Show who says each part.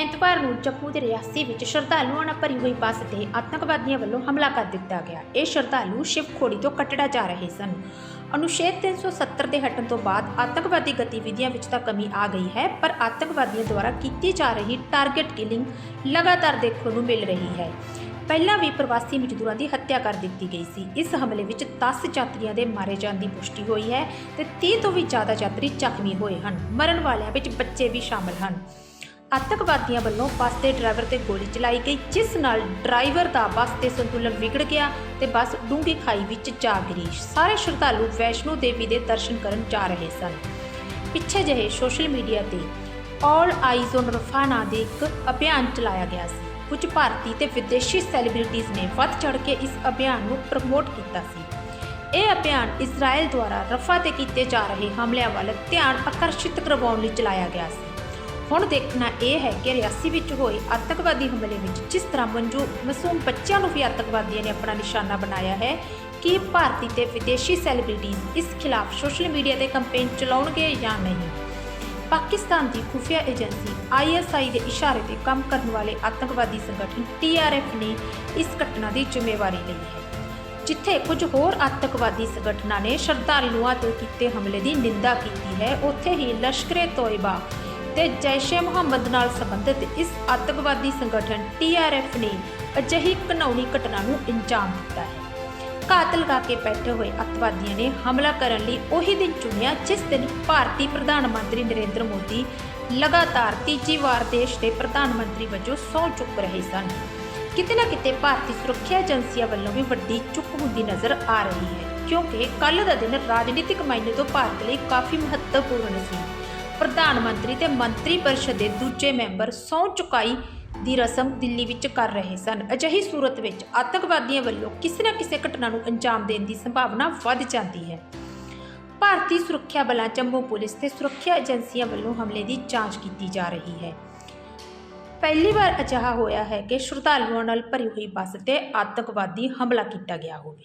Speaker 1: ਐਤਵਾਰ ਨੂੰ ਜੰਮੂ ਦੇ ਰਿਆਸੀ ਵਿੱਚ ਸ਼ਰਧਾਲੂਆਂ ਨਾਲ ਭਰੀ ਹੋਈ ਬੱਸ ਤੇ ਆਤੰਕਵਾਦੀਆਂ ਵੱਲੋਂ ਹਮਲਾ ਕਰ ਦਿੱਤਾ ਗਿਆ। ਇਹ ਸ਼ਰਧਾਲੂ ਸ਼ਿਵਖੋੜੀ ਤੋਂ ਕਟੜਾ ਜਾ ਰਹੇ ਸਨ। ਅਨੁਛੇਦ 370 ਦੇ ਹਟਣ ਤੋਂ ਬਾਅਦ ਆਤੰਕਵਾਦੀ ਗਤੀਵਿਧੀਆਂ ਵਿੱਚ ਤਾਂ ਕਮੀ ਆ ਗਈ ਹੈ, ਪਰ ਆਤੰਕਵਾਦੀਆਂ ਦੁਆਰਾ ਕੀਤੀ ਜਾ ਰਹੀ ਟਾਰਗੇਟ ਕਿਲਿੰਗ ਲਗਾਤਾਰ ਦੇਖਣ ਨੂੰ ਮਿਲ ਰਹੀ ਹੈ। ਪਹਿਲਾਂ ਵੀ ਪ੍ਰਵਾਸੀ ਮਜ਼ਦੂਰਾਂ ਦੀ ਹੱਤਿਆ ਕਰ ਦਿੱਤੀ ਗਈ ਸੀ। ਇਸ ਹਮਲੇ ਵਿੱਚ 10 ਯਾਤਰੀਆਂ ਦੇ ਮਾਰੇ ਜਾਣ ਦੀ ਪੁਸ਼ਟੀ ਹੋਈ ਹੈ ਤੇ 30 ਤੋਂ ਵੀ ਜ਼ਿਆਦਾ ਯਾਤਰੀ ਜ਼ਖਮੀ ਹੋਏ ਹਨ। ਮਰਨ ਵਾਲਿਆਂ ਵਿੱਚ ਬੱਚੇ ਵੀ ਸ਼ਾਮਲ ਹਨ। ਆਤੰਕਵਾਦੀਆਂ ਵੱਲੋਂ ਬੱਸ ਦੇ ਡਰਾਈਵਰ ਤੇ ਗੋਲੀ ਚਲਾਈ ਗਈ, ਜਿਸ ਨਾਲ ਡਰਾਈਵਰ ਦਾ ਬੱਸ ਤੇ ਸੰਤੁਲਨ ਵਿਗੜ ਗਿਆ ਤੇ ਬੱਸ ਡੂੰਘੀ ਖਾਈ ਵਿੱਚ ਜਾ ਗਿਰੀ। ਸਾਰੇ ਸ਼ਰਧਾਲੂ ਵੈਸ਼ਨੋ ਦੇਵੀ ਦੇ ਦਰਸ਼ਨ ਕਰਨ ਜਾ ਰਹੇ ਸਨ। ਪਿੱਛੇ ਜਿਹੇ ਸੋਸ਼ਲ ਮੀਡੀਆ ਤੇ ਆਲ ਆਈਜ਼ ਔਨ ਰਫਾ ਨਾਂ ਦੇ ਇੱਕ ਅਭਿਆਨ ਚਲਾਇਆ ਗਿਆ ਸੀ। ਕੁਝ ਭਾਰਤੀ ਤੇ ਵਿਦੇਸ਼ੀ ਸੈਲੀਬ੍ਰਿਟੀਜ਼ ਨੇ ਵੱਧ ਚੜ੍ਹ ਕੇ ਇਸ ਅਭਿਆਨ ਨੂੰ ਪ੍ਰਮੋਟ ਕੀਤਾ ਸੀ। ਇਹ ਅਭਿਆਨ ਇਜ਼ਰਾਈਲ ਦੁਆਰਾ ਰਫਾ ਤੇ ਕੀਤੇ ਜਾ ਰਹੇ ਹਮਲਿਆਂ ਵੱਲ ਧਿਆਨ ਆਕਰਸ਼ਿਤ ਕਰਵਾਉਣ ਲਈ ਚਲਾਇਆ ਗਿਆ ਸੀ। ਹੁਣ ਦੇਖਣਾ ਇਹ ਹੈ ਕਿ ਰਿਆਸੀ ਵਿੱਚ ਹੋਏ ਆਤੰਕਵਾਦੀ ਹਮਲੇ ਵਿੱਚ ਜਿਸ ਤਰ੍ਹਾਂ ਮੰਜੂ ਮਾਸੂਮ ਬੱਚਿਆਂ ਨੂੰ ਵੀ ਆਤੰਕਵਾਦੀਆਂ ਨੇ ਆਪਣਾ ਨਿਸ਼ਾਨਾ ਬਣਾਇਆ ਹੈ, ਕਿ ਭਾਰਤੀ ਤੇ ਵਿਦੇਸ਼ੀ ਸੈਲੀਬ੍ਰਿਟੀਜ਼ ਇਸ ਖਿਲਾਫ ਸੋਸ਼ਲ ਮੀਡੀਆ ਤੇ ਕੈਂਪੇਨ ਚਲਾਉਣਗੇ ਜਾਂ ਨਹੀਂ? ਪਾਕਿਸਤਾਨ ਦੀ ਖੁਫੀਆ ਏਜੰਸੀ ਆਈਐਸਆਈ ਦੇ ਇਸ਼ਾਰੇ ਤੇ ਕੰਮ ਕਰਨ ਵਾਲੇ ਆਤੰਕਵਾਦੀ ਸੰਗਠਨ ਟੀਆਰਐਫ ਨੇ ਇਸ ਘਟਨਾ ਦੀ ਜ਼ਿੰਮੇਵਾਰੀ ਲਈ ਹੈ। ਜਿੱਥੇ ਕੁਝ ਹੋਰ ਆਤੰਕਵਾਦੀ ਸੰਗਠਨਾਂ ਨੇ ਸ਼ਰਧਾਲੂਆਂ ਤੇ ਕੀਤੇ ਹਮਲੇ ਦੀ ਨਿੰਦਾ ਕੀਤੀ ਹੈ, ਉੱਥੇ ਹੀ ਲਸ਼ਕਰੇ ਤੋਇਬਾ ਤੇ ਜੈਸ਼-ਏ ਮੁਹੰਮਦ ਨਾਲ ਸੰਬੰਧਿਤ ਇਸ ਆਤੰਕਵਾਦੀ ਸੰਗਠਨ ਟੀਆਰਐਫ ਨੇ ਅਜਿਹੀ ਘਿਨਾਉਣੀ ਘਟਨਾ ਨੂੰ ਅੰਜਾਮ ਦਿੱਤਾ ਹੈ। ਘਾਤ ਲਗਾ ਕੇ ਬੈਠੇ ਹੋਏ ਅੱਤਵਾਦੀਆਂ ਨੇ ਹਮਲਾ ਕਰਨ ਲਈ ਉਹੀ ਦਿਨ ਚੁਣਿਆ, ਜਿਸ ਦਿਨ ਭਾਰਤੀ ਪ੍ਰਧਾਨ ਮੰਤਰੀ ਨਰਿੰਦਰ ਮੋਦੀ ਲਗਾਤਾਰ ਤੀਜੀ ਵਾਰ ਦੇਸ਼ ਦੇ ਪ੍ਰਧਾਨ ਮੰਤਰੀ ਵਜੋਂ ਸਹੁੰ ਚੁੱਕ ਰਹੇ ਸਨ। ਕਿਤੇ ਨਾ ਕਿਤੇ ਭਾਰਤੀ ਸੁਰੱਖਿਆ ਏਜੰਸੀਆਂ ਵੱਲੋਂ ਵੀ ਵੱਡੀ ਚੁੱਕ ਹੁੰਦੀ ਨਜ਼ਰ ਆ ਰਹੀ ਹੈ, ਕਿਉਂਕਿ ਕੱਲ ਦਾ ਦਿਨ ਰਾਜਨੀਤਿਕ ਮਾਇਨੇ ਤੋਂ ਭਾਰਤ ਲਈ ਕਾਫੀ ਮਹੱਤਵਪੂਰਨ ਸੀ। ਪ੍ਰਧਾਨ ਮੰਤਰੀ ਤੇ ਮੰਤਰੀ ਪਰਿਸ਼ਦ ਦੇ ਦੂਜੇ ਮੈਂਬਰ ਸਹੁੰ ਚੁਕਾਈ ਦੀ ਰਸਮ ਦਿੱਲੀ ਵਿੱਚ ਕਰ ਰਹੇ ਸਨ। ਅਜਿਹੀ ਸੂਰਤ ਵਿੱਚ ਆਤੰਕਵਾਦੀਆਂ ਵੱਲੋਂ ਕਿਸੇ ਨਾ ਕਿਸੇ ਘਟਨਾ ਨੂੰ ਅੰਜਾਮ ਦੇਣ ਦੀ ਸੰਭਾਵਨਾ ਵੱਧ ਜਾਂਦੀ ਹੈ। ਭਾਰਤੀ ਸੁਰੱਖਿਆ ਬਲਾਂ ਜੰਮੂ ਪੁਲਿਸ ਤੇ ਸੁਰੱਖਿਆ ਏਜੰਸੀਆਂ ਵੱਲੋਂ ਹਮਲੇ ਦੀ ਜਾਂਚ ਕੀਤੀ ਜਾ ਰਹੀ ਹੈ। ਪਹਿਲੀ ਵਾਰ ਅਜਿਹਾ ਹੋਇਆ ਹੈ ਕਿ ਸ਼ਰਧਾਲੂਆਂ ਨਾਲ ਭਰੀ ਹੋਈ ਬੱਸ ਤੇ ਆਤੰਕਵਾਦੀ ਹਮਲਾ ਕੀਤਾ ਗਿਆ ਹੋਵੇ।